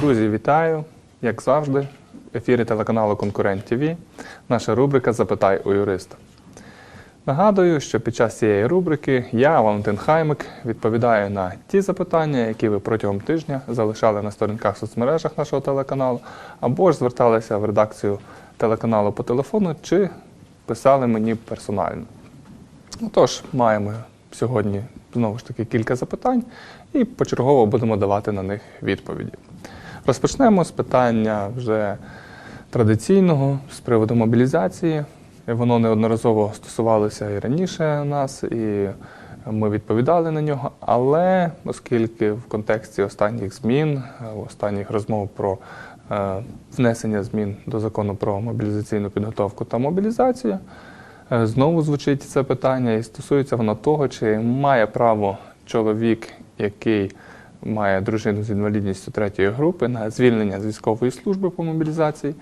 Друзі, вітаю! Як завжди, в ефірі телеканалу Конкурент ТВ наша рубрика Запитай у юриста. Нагадую, що під час цієї рубрики я, Валентин Хаймик, відповідаю на ті запитання, які ви протягом тижня залишали на сторінках в соцмережах нашого телеканалу, або ж зверталися в редакцію телеканалу по телефону, чи писали мені персонально. Отож, маємо сьогодні знову ж таки кілька запитань і почергово будемо давати на них відповіді. Розпочнемо з питання вже традиційного з приводу мобілізації. Воно неодноразово стосувалося і раніше нас, і ми відповідали на нього. Але оскільки в контексті останніх змін, останніх розмов про е, внесення змін до закону про мобілізаційну підготовку та мобілізацію, е, знову звучить це питання, і стосується воно того, чи має право чоловік, який має дружину з інвалідністю третьої групи на звільнення з військової служби по мобілізації,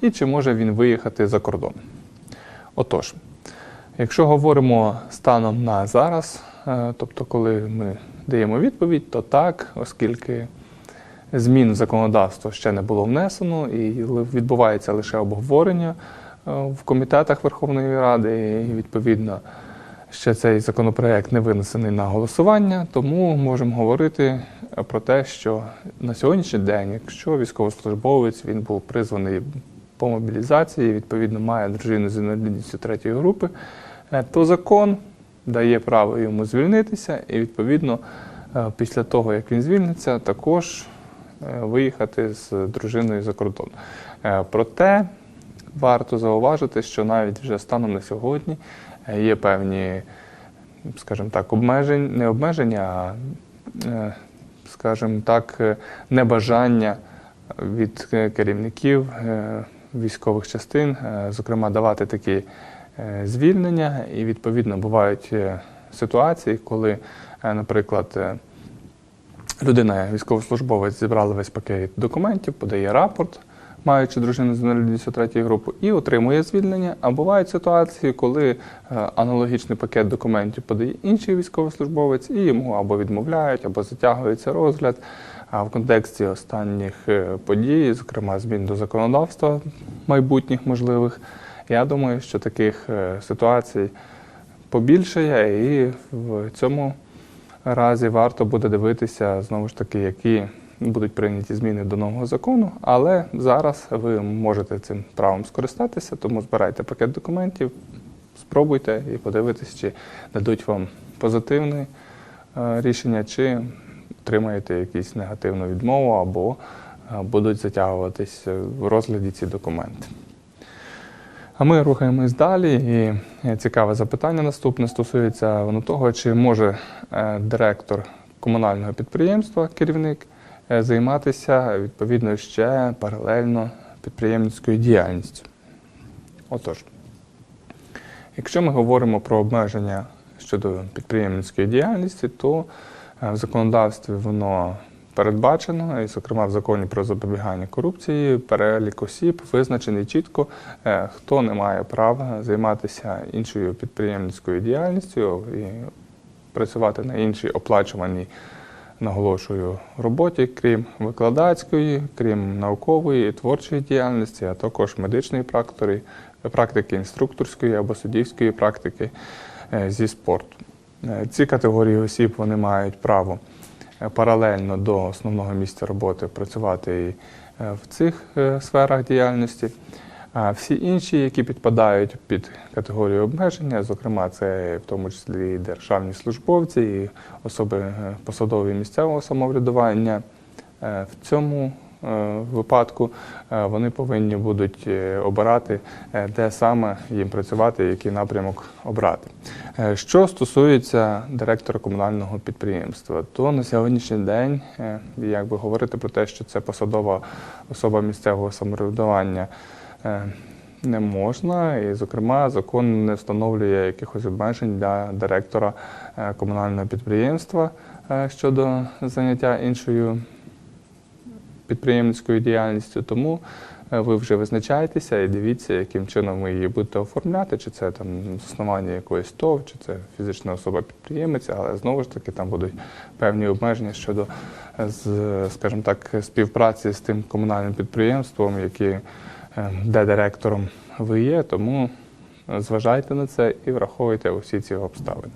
і чи може він виїхати за кордон. Отож, якщо говоримо станом на зараз, е, тобто коли ми даємо відповідь, то так, оскільки змін в законодавство ще не було внесено і відбувається лише обговорення е, в комітетах Верховної Ради, і відповідно ще цей законопроект не винесений на голосування, тому можемо говорити про те, що на сьогоднішній день, якщо військовослужбовець він був призваний по мобілізації, відповідно має дружину з інвалідністю третьої групи, е, то закон дає право йому звільнитися, і відповідно е, після того, як він звільниться, також е, виїхати з дружиною за кордон. Проте варто зауважити, що навіть вже станом на сьогодні є певні, скажімо так, обмежень, не обмеження, а, скажімо так, е, небажання від е, керівників е, військових частин, зокрема, давати такі звільнення. І відповідно бувають ситуації, коли, наприклад, людина, військовослужбовець, зібрала весь пакет документів, подає рапорт, маючи дружину з інвалідністю третьої групи, і отримує звільнення. А бувають ситуації, коли е, аналогічний пакет документів подає інший військовослужбовець, і йому або відмовляють, або затягується розгляд. А в контексті останніх е, подій, зокрема змін до законодавства майбутніх можливих, я думаю, що таких е, ситуацій побільшає, і в цьому разі варто буде дивитися знову ж таки, які будуть прийняті зміни до нового закону. Але зараз ви можете цим правом скористатися, тому збирайте пакет документів, спробуйте і подивитись, чи дадуть вам позитивне е, рішення, чи отримаєте якусь негативну відмову, або е, будуть затягуватись в розгляді ці документи. А ми рухаємось далі. І е, цікаве запитання наступне стосується воно того, чи може е, директор комунального підприємства, керівник, е, займатися відповідно ще паралельно підприємницькою діяльністю. Отож, якщо ми говоримо про обмеження щодо підприємницької діяльності, то е, в законодавстві воно передбачено, і, зокрема, в законі про запобігання корупції, перелік осіб визначений чітко, е, хто не має права займатися іншою підприємницькою діяльністю і працювати на іншій оплачуваній, наголошую, роботі, крім викладацької, крім наукової і творчої діяльності, а також медичної практики, практики інструкторської або суддівської практики е, зі спорту. Е, Ці категорії осіб вони мають право е, паралельно до основного місця роботи працювати і в цих сферах діяльності. А всі інші, які підпадають під категорію обмеження, зокрема, це в тому числі і державні службовці, і особи е, посадові місцевого самоврядування, е, в цьому е, випадку вони повинні будуть обирати, де саме їм працювати, який напрямок обрати. Що стосується директора комунального підприємства, то на сьогоднішній день, е, як би говорити про те, що це посадова особа місцевого самоврядування, не можна. І, зокрема, закон не встановлює якихось обмежень для директора е, комунального підприємства е, щодо заняття іншою підприємницькою діяльністю. Тому е, ви вже визначаєтеся і дивіться, яким чином ви її будете оформляти, чи це там заснування якоїсь ТОВ, чи це фізична особа-підприємець, але знову ж таки там будуть певні обмеження щодо, е, скажімо так, співпраці з тим комунальним підприємством, які, е, де директором ви є, тому е, зважайте на це і враховуйте усі ці обставини.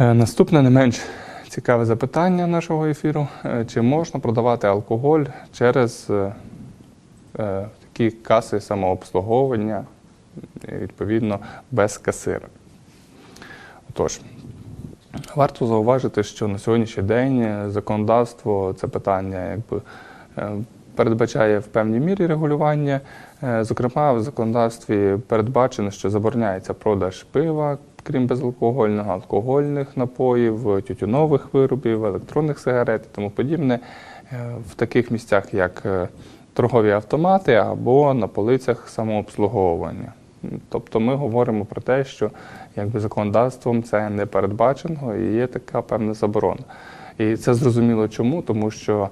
Е, Наступне не менш цікаве запитання нашого ефіру: Е, чи можна продавати алкоголь через е, е, такі каси самообслуговування, відповідно, без касира? Отож, варто зауважити, що на сьогоднішній день е, законодавство це питання якби. Передбачає в певній мірі регулювання. Е, Зокрема, в законодавстві передбачено, що забороняється продаж пива, крім безалкогольного, алкогольних напоїв, тютюнових виробів, електронних сигарет і тому подібне е, в таких місцях, як е, торгові автомати або на полицях самообслуговування. Тобто ми говоримо про те, що якби законодавством це не передбачено і є така певна заборона. І це зрозуміло чому, тому що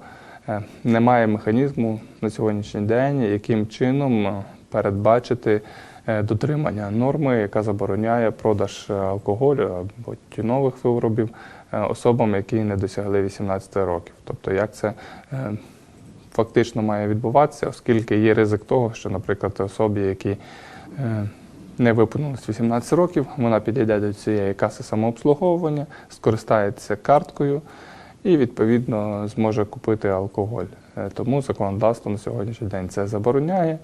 немає механізму на сьогоднішній день, яким чином е, передбачити е, дотримання норми, яка забороняє продаж е, алкоголю або тюнових виробів е, особам, які не досягли 18 років. Тобто, як це е, фактично має відбуватися, оскільки є ризик того, що, наприклад, особі, які е, не виповнилось 18 років, вона підійде до цієї каси самообслуговування, скористається карткою і, відповідно, зможе купити алкоголь. Е, Тому законодавство на сьогоднішній день це забороняє,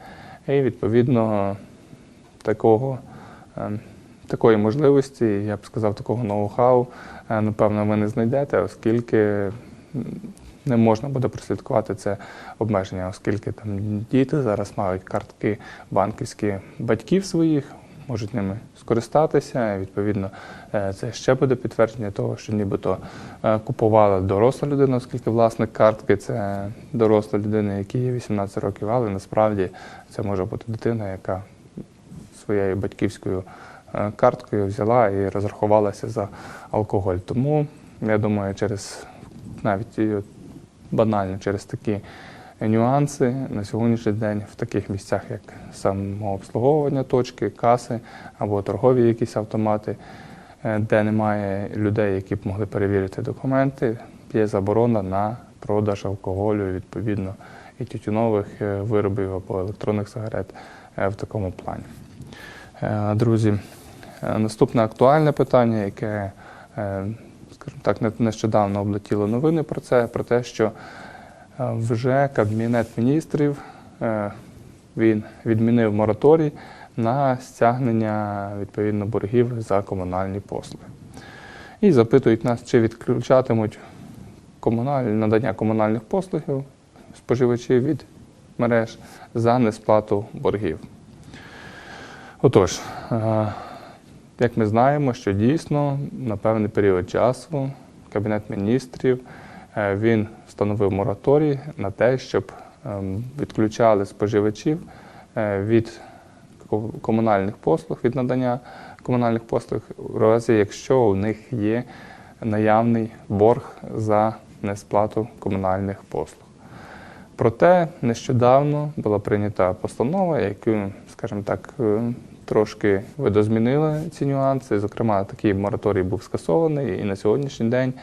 і, відповідно, такого, е, такої можливості, я б сказав, такого ноу-хау, е, напевно, ви не знайдете, оскільки не можна буде прослідкувати це обмеження, оскільки там діти зараз мають картки банківські батьків своїх, можуть ними скористатися. Відповідно, е, це ще буде підтвердження того, що нібито е, купувала доросла людина, оскільки власник картки це доросла людина, якій є 18 років, але насправді це може бути дитина, яка своєю батьківською е, карткою взяла і розрахувалася за алкоголь. Тому я думаю, через навіть банально через такі нюанси на сьогоднішній день в таких місцях, як самообслуговування точки, каси або торгові якісь автомати, е, де немає людей, які б могли перевірити документи, є заборона на продаж алкоголю, відповідно, і тютюнових е, виробів або електронних сигарет е, в такому плані. Друзі, наступне актуальне питання, яке, скажімо так, не- нещодавно облетіло новини про це, про те, що вже Кабінет міністрів е, він відмінив мораторій на стягнення відповідно боргів за комунальні послуги. І запитують нас, чи відключатимуть комунальні, надання комунальних послуг споживачів від мереж за несплату боргів. Отож, е, як ми знаємо, що дійсно на певний період часу Кабінет міністрів він встановив мораторій на те, щоб ем, відключали споживачів е, від комунальних послуг, від надання комунальних послуг, у разі, якщо у них є наявний борг за несплату комунальних послуг. Проте нещодавно була прийнята постанова, яку, скажімо так, е, трошки видозмінила ці нюанси. Зокрема, такий мораторій був скасований, і на сьогоднішній день е,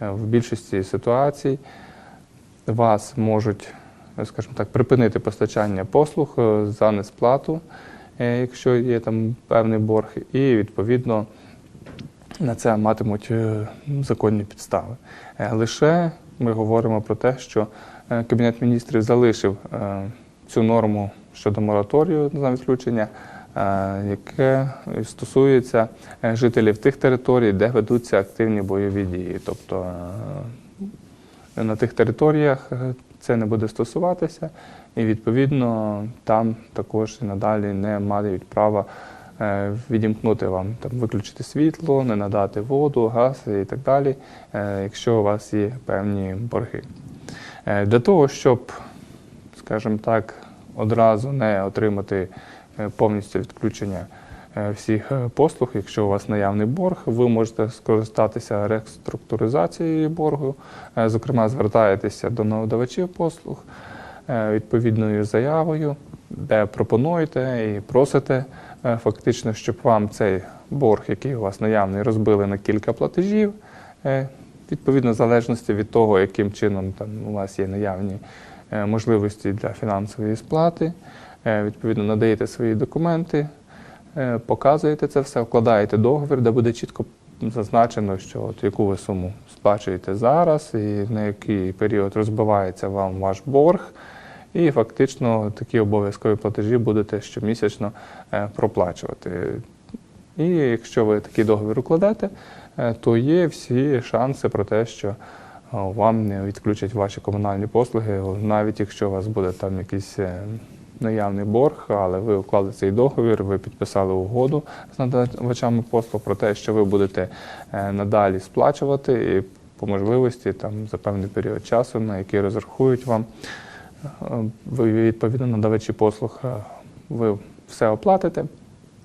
в більшості ситуацій вас можуть, е, скажімо так, припинити постачання послуг е, за несплату, е, якщо є там певний борг, і відповідно на це матимуть е, законні підстави. Е, Лише ми говоримо про те, що е, Кабінет міністрів залишив е, цю норму щодо мораторію на відключення, е, яке стосується е, жителів тих територій, де ведуться активні бойові дії. Тобто е, на тих територіях е, це не буде стосуватися, і відповідно там також і надалі не мають права е, відімкнути вам там виключити світло, не надати воду, газ і так далі, е, якщо у вас є певні борги. Е, Для того, щоб, скажімо так, одразу не отримати е, повністю відключення е, всіх е, послуг, якщо у вас наявний борг, ви можете скористатися реструктуризацією боргу, Е, зокрема, звертаєтеся до надавачів послуг е, відповідною заявою, де пропонуєте і просите е, фактично, щоб вам цей борг, який у вас наявний, розбили на кілька платежів. Е, Відповідно, в залежності від того, яким чином там у вас є наявні е, можливості для фінансової сплати, е, відповідно, надаєте свої документи, е, показуєте це все, вкладаєте договір, де буде чітко зазначено, що от яку ви суму сплачуєте зараз, і на який період розбивається вам ваш борг. І фактично такі обов'язкові платежі будете щомісячно е, проплачувати. І якщо ви такий договір укладете, е, то є всі шанси про те, що е, вам не відключать ваші комунальні послуги, навіть якщо у вас буде там якийсь е, наявний борг, але ви уклали цей договір, ви підписали угоду з надавачами послуг про те, що ви будете е, надалі сплачувати і по можливості там за певний період часу, на який розрахують вам. Е, відповідно надавачі послуг, е, ви все оплатите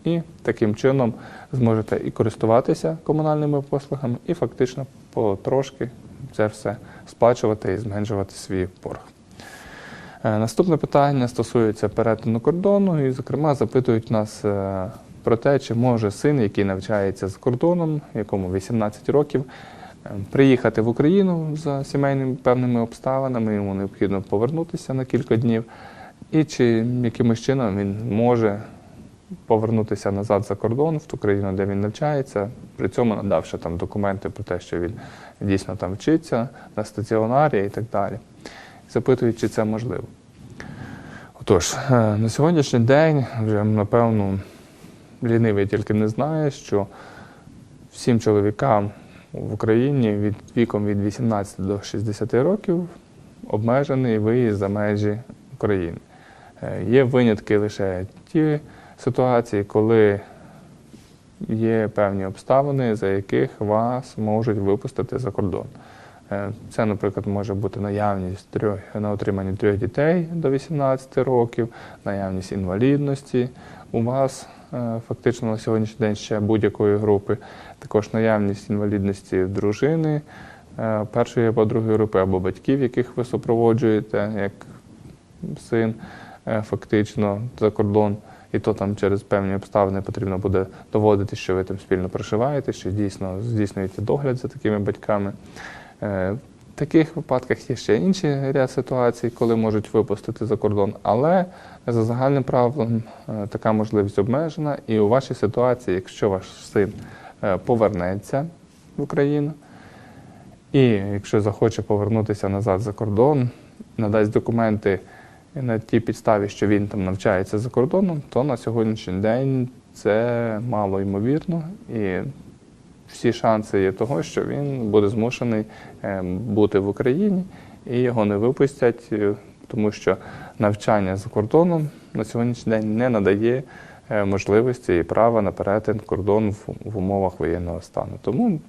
і таким чином зможете і користуватися комунальними послугами, і фактично потрошки це все сплачувати і зменшувати свій борг. Е, Наступне питання стосується перетину кордону, і, зокрема, запитують нас е, про те, чи може син, який навчається за кордоном, якому 18 років, е, приїхати в Україну за сімейними певними обставинами, йому необхідно повернутися на кілька днів, і чи якимось чином він може повернутися назад за кордон в ту країну, де він навчається, при цьому надавши там документи про те, що він дійсно там вчиться на стаціонарі і так далі. Запитують, чи це можливо. Отож, е, на сьогоднішній день вже напевно лінивий тільки не знає, що всім чоловікам в Україні від віком від 18 до 60 років обмежений виїзд за межі України. Е, Є винятки лише ті ситуації, коли є певні обставини, за яких вас можуть випустити за кордон. Е, Це, наприклад, може бути наявність трьох на отриманні трьох дітей до 18 років, наявність інвалідності у вас е, фактично на сьогоднішній день ще будь-якої групи, також наявність інвалідності дружини е, першої або другої групи, або батьків, яких ви супроводжуєте, як син фактично за кордон. І то там через певні обставини потрібно буде доводити, що ви там спільно проживаєте, що дійсно здійснюєте догляд за такими батьками. Е, В таких випадках є ще інші ряд ситуацій, коли можуть випустити за кордон, але за загальним правилом е, така можливість обмежена. І у вашій ситуації, якщо ваш син е, повернеться в Україну, і якщо захоче повернутися назад за кордон, надасть документи на тій підставі, що він там навчається за кордоном, то на сьогоднішній день це мало ймовірно. І всі шанси є того, що він буде змушений е, бути в Україні і його не випустять, е, тому що навчання за кордоном на сьогоднішній день не надає е, можливості і права на перетин кордону в, умовах воєнного стану. Тому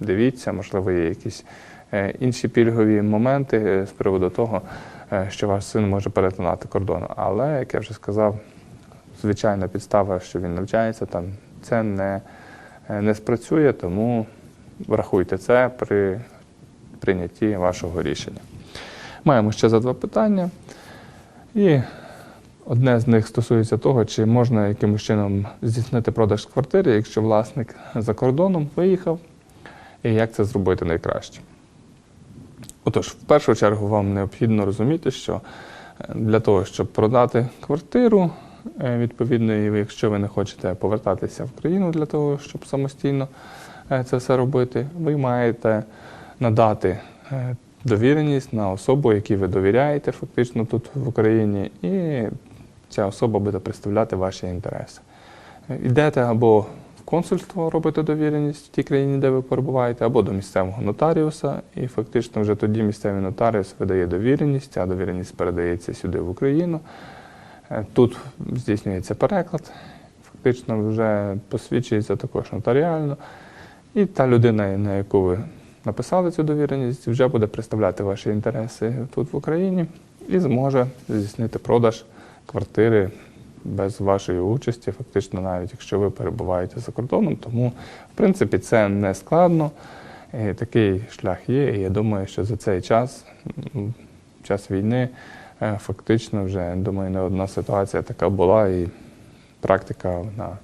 дивіться, можливо, є якісь інші пільгові моменти з приводу того, що ваш син може перетинати кордон. Але, як я вже сказав, звичайна підстава, що він навчається там, це не, не спрацює, тому врахуйте це при прийнятті вашого рішення. Маємо ще за два питання. І одне з них стосується того, чи можна якимось чином здійснити продаж квартири, якщо власник за кордоном виїхав, і як це зробити найкраще. Отож, в першу чергу вам необхідно розуміти, що е, для того, щоб продати квартиру, е, відповідно, і якщо ви не хочете повертатися в країну для того, щоб самостійно е, це все робити, ви маєте надати е, довіреність на особу, якій ви довіряєте фактично тут в Україні, і ця особа буде представляти ваші інтереси. Е, Йдете або в консульство робити довіреність в тій країні, де ви перебуваєте, або до місцевого нотаріуса, і фактично вже тоді місцевий нотаріус видає довіреність, ця довіреність передається сюди в Україну. Е, Тут здійснюється переклад, фактично вже посвідчується також нотаріально. І та людина, на яку ви написали цю довіреність, вже буде представляти ваші інтереси тут в Україні і зможе здійснити продаж квартири без вашої участі, фактично, навіть якщо ви перебуваєте за кордоном. Тому, в принципі, це не складно. І такий шлях є. І я думаю, що за цей час, час війни, Фактично, вже думаю, не одна ситуація така була, і практика вона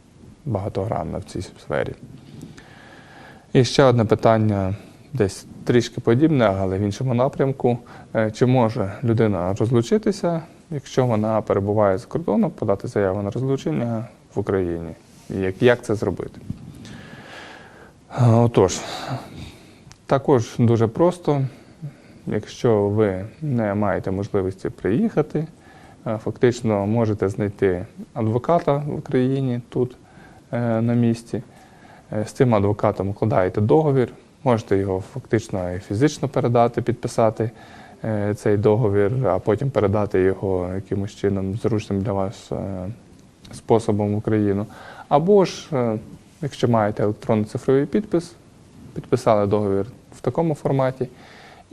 багатогранна в цій сфері. І ще одне питання, десь трішки подібне, але в іншому напрямку. Е, Чи може людина розлучитися, якщо вона перебуває за кордоном, подати заяву на розлучення в Україні? Як, як це зробити? Е, Отож, також дуже просто. Якщо ви не маєте можливості приїхати, е, фактично можете знайти адвоката в Україні тут е, на місці. Е, З цим адвокатом укладаєте договір, можете його фактично і фізично передати, підписати цей договір, а потім передати його якимось чином зручним для вас способом в Україну. Або ж, якщо маєте електронний цифровий підпис, підписали договір в такому форматі,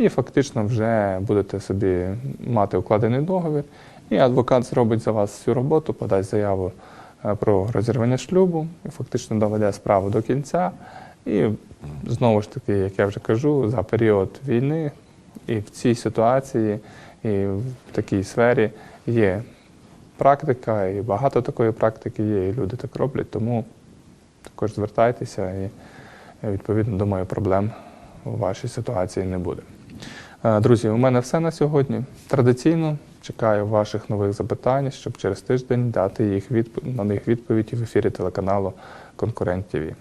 і фактично вже будете собі мати укладений договір, і адвокат зробить за вас всю роботу, подасть заяву е, про розірвання шлюбу, і фактично доведе справу до кінця. І знову ж таки, як я вже кажу, за період війни і в цій ситуації, і в такій сфері є практика, і багато такої практики є, і люди так роблять. Тому також звертайтеся і е, відповідно думаю, проблем у вашій ситуації не буде. Е, Друзі, у мене все на сьогодні. Традиційно чекаю ваших нових запитань, щоб через тиждень дати їх відп... на них відповідь в ефірі телеканалу Конкурент ТВ.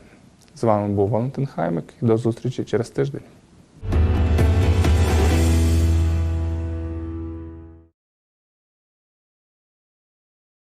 З вами був Валентин Хаймик до зустрічі через тиждень.